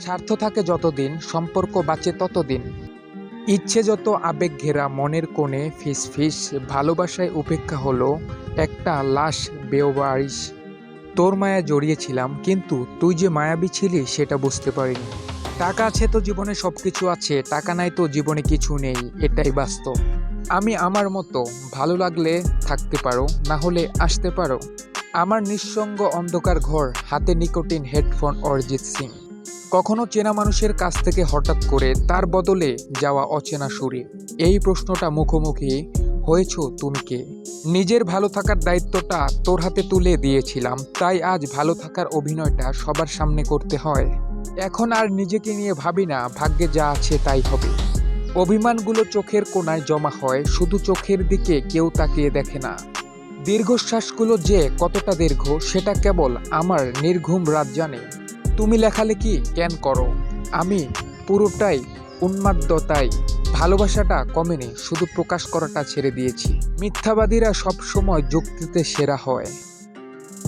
স্বার্থ থাকে যতদিন, সম্পর্ক বাঁচে ততদিন। ইচ্ছে যত আবেগ ঘেরা, মনের কোণে ফিস ফিস, ভালোবাসায় উপেক্ষা হলো একটা লাশ বেওবারিশ তোর মায়া জড়িয়েছিলাম, কিন্তু তুই যে মায়াবী ছিলি, সেটা বুঝতে পারিনি। টাকা আছে তো জীবনে সব কিছু আছে, টাকা নাই তো জীবনে কিছু নেই, এটাই বাস্তব। আমি আমার মতো, ভালো লাগলে থাকতে পারো, না হলে আসতে পারো। আমার নিঃসঙ্গ অন্ধকার ঘর, হাতে নিকোটিন হেডফোন অরিজিৎ সিং। কখনো চেনা মানুষের কাছ থেকে হঠাৎ করে তার বদলে যাওয়া অচেনা সুরে এই প্রশ্নটা মুখোমুখি, হয়েছ তুমি কে? নিজের ভালো থাকার দায়িত্বটা তোর হাতে তুলে দিয়েছিলাম, তাই আজ ভালো থাকার অভিনয়টা সবার সামনে করতে হয়। এখন আর নিজেকে নিয়ে ভাবি না, ভাগ্যে যা আছে তাই হবে। অভিমানগুলো চোখের কোণায় জমা হয়, শুধু চোখের দিকে কেউ তাকিয়ে দেখে না। দীর্ঘশ্বাসগুলো যে কতটা দীর্ঘ, সেটা কেবল আমার নির্ঘুম রাত জানে। তুমি লেখালেখি কেন করো? আমি পুরোটাই উন্মাদতাই ভালোবাসাটা কমেনি, শুধু প্রকাশ করাটা ছেড়ে দিয়েছি। মিথ্যাবাদীরা সব সময় যুক্তিতে সেরা হয়।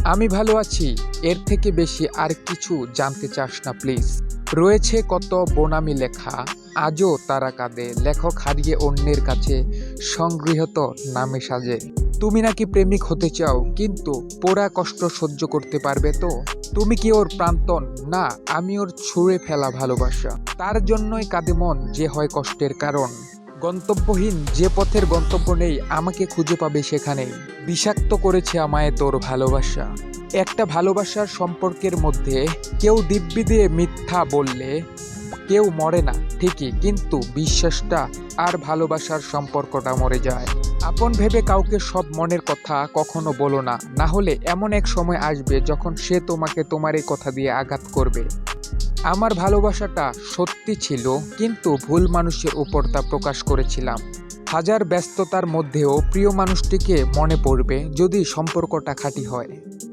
আমি ভালো আছি, এর থেকে বেশি আর কিছু জানতে চাস না, প্লিজ। রয়েছে কত বোনামি লেখা, আজও তারা কাঁদে। লেখক হারিয়ে অন্যের কাছে সংগৃহীত নামে সাজে। তুমি নাকি প্রেমিক হতে চাও, কিন্তু পোড়া কষ্ট সহ্য করতে পারবে তো? তুমি কি ওর প্রান্তন না, আমি ওর ছুঁড়ে ফেলা ভালোবাসা। তার জন্যই কাঁদে মন যে হয় কষ্টের কারণ। গন্তব্যহীন যে পথের গন্তব্য নেই, আমাকে খুঁজে পাবে সেখানেই বিষাক্ত করেছে আমায় তোর ভালোবাসা। একটা ভালোবাসার সম্পর্কের মধ্যে কেউ দিব্যি দিয়ে মিথ্যা বললে কেউ মরে না, ঠিকই, কিন্তু বিশ্বাসটা আর ভালোবাসার সম্পর্কটা মরে যায়। আপন ভেবে কাউকে সব মনের কথা কখনো বলো না। না হলে এমন এক সময় আসবে যখন সে তোমাকে তোমার এই কথা দিয়ে আঘাত করবে। আমার ভালোবাসাটা সত্যি ছিল, কিন্তু ভুল মানুষের উপর তা প্রকাশ করেছিলাম। হাজার ব্যস্ততার মধ্যেও প্রিয় মানুষটিকে মনে পড়বে যদি সম্পর্কটা খাঁটি হয়।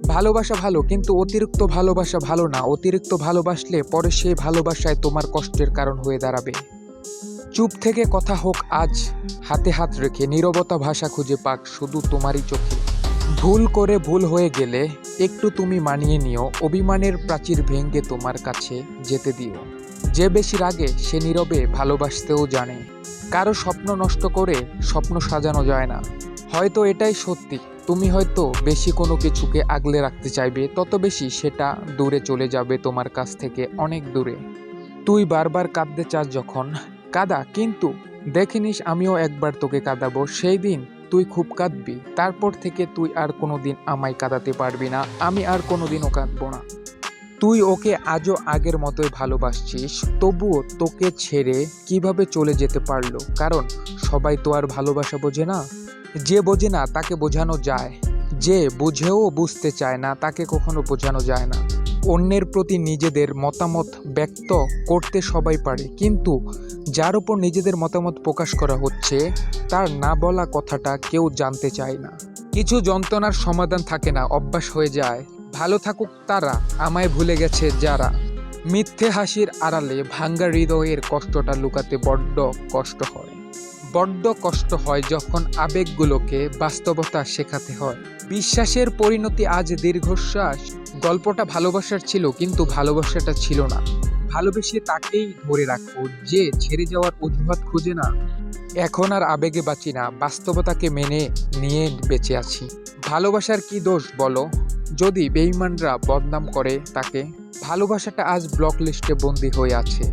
ভালোবাসা ভালো, কিন্তু অতিরিক্ত ভালোবাসা ভালো না। অতিরিক্ত ভালোবাসলে পরে সেই ভালোবাসায় তোমার কষ্টের কারণ হয়ে দাঁড়াবে। চুপ থেকে কথা হোক, আজ হাতে হাত রেখে নীরবতা ভাষা খুঁজে পাক শুধু তোমারই চোখে। ভুল করে ভুল হয়ে গেলে একটু তুমি মানিয়ে নিও, অভিমানের প্রাচীর ভেঙ্গে তোমার কাছে যেতে দিও। যে বেশি রাগে, সে নীরবে ভালোবাসতেও জানে। কারও স্বপ্ন নষ্ট করে স্বপ্ন সাজানো যায় না। হয়তো এটাই সত্যি, তুমি হয়তো বেশি কোনো কিছুকে আগলে রাখতে চাইবে, তত বেশি সেটা দূরে চলে যাবে তোমার কাছ থেকে অনেক দূরে। তুই বারবার কাঁদতে চাস যখন কাদা, কিন্তু দেখিনিস আমিও একবার তোকে কাঁদাবো, সেই দিন তুই খুব কাঁদবি। তারপর থেকে তুই আর কোনো দিন আমায় কাঁদাতে পারবি না, আমি আর কোনো দিনও কাঁদবো না। তুই ওকে আজও আগের মতোই ভালোবাসছিস, তবুও তোকে ছেড়ে কীভাবে চলে যেতে পারল? কারণ সবাই তো আর ভালোবাসা বোঝে না। যে বোঝে না, তাকে বোঝানো যায়। যে বুঝেও বুঝতে চায় না, তাকে কখনো বোঝানো যায় না। অন্যের প্রতি নিজেদের মতামত ব্যক্ত করতে সবাই পারে। কিন্তু যার উপর নিজেদের মতামত প্রকাশ করা হচ্ছে, তার না বলা কথাটা কেউ জানতে চায় না। কিছু যন্ত্রণার সমাধান থাকে না, অভ্যাস হয়ে যায়। ভালো থাকুক তারা, আমায় ভুলে গেছে যারা। মিথ্যে হাসির আড়ালে ভাঙ্গা হৃদয়ের কষ্টটা লুকাতে বড্ড কষ্ট হয়। বড্ড কষ্ট হয় যখন আবেগগুলোকে বাস্তবতা শেখাতে হয়। বিশ্বাসের পরিণতি আজ দীর্ঘশ্বাস গল্পটা ভালোবাসার ছিল, কিন্তু ভালোবাসাটা ছিল না। ভালোবেসে তাকেই ধরে রাখব যে ছেড়ে যাওয়ার অজুহাত খুঁজে না। এখন আর আবেগে বাঁচি না, বাস্তবতাকে মেনে নিয়ে বেঁচে আছি। ভালোবাসার কি দোষ বলো? যদি বেইমানরা বদনাম করে তাকে, ভালোবাসাটা আজ ব্লক লিস্টে বন্দী হয়ে আছে।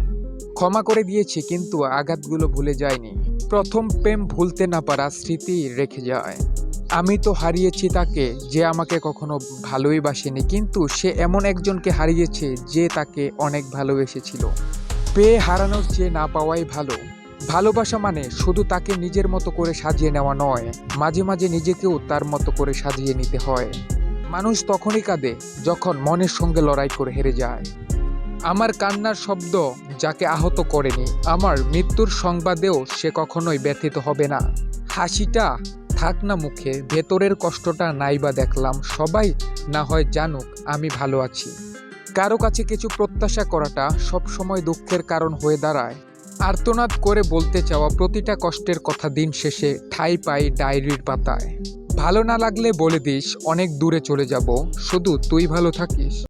ক্ষমা করে দিয়েছি, কিন্তু আঘাতগুলো ভুলে যায়নি। প্রথম প্রেম ভুলতে না পারা স্মৃতি রেখে যায়। আমি তো হারিয়েছি তাকে, যে আমাকে কখনো ভালোই বাসেনি, কিন্তু সে এমন একজনকে হারিয়েছে যে তাকে অনেক ভালোবেসেছিল। পেয়ে হারানোর চেয়ে না পাওয়াই ভালো। ভালোবাসা মানে শুধু তাকে নিজের মতো করে সাজিয়ে নেওয়া নয়, মাঝে মাঝে নিজেকেও তার মতো করে সাজিয়ে নিতে হয়। মানুষ তখনই কাঁদে যখন মনের সঙ্গে লড়াই করে হেরে যায়। আমার কান্নার শব্দ যাকে আহত করেনি, আমার মৃত্যুর সংবাদেও সে কখনোই ব্যথিত হবে না। হাসিটা থাক না মুখে, ভেতরের কষ্টটা নাইবা দেখলাম, সবাই না হয় জানুক, আমি ভালো আছি। কারও কাছে কিছু প্রত্যাশা করাটা সব সময় দুঃখের কারণ হয়ে দাঁড়ায়। আর্তনাদ করে বলতে চাওয়া প্রতিটা কষ্টের কথা দিন শেষে ঠাই পাই ডায়েরির পাতায়। ভালো না লাগলে বলে দিস, অনেক দূরে চলে যাব। শুধু তুই ভালো থাকিস।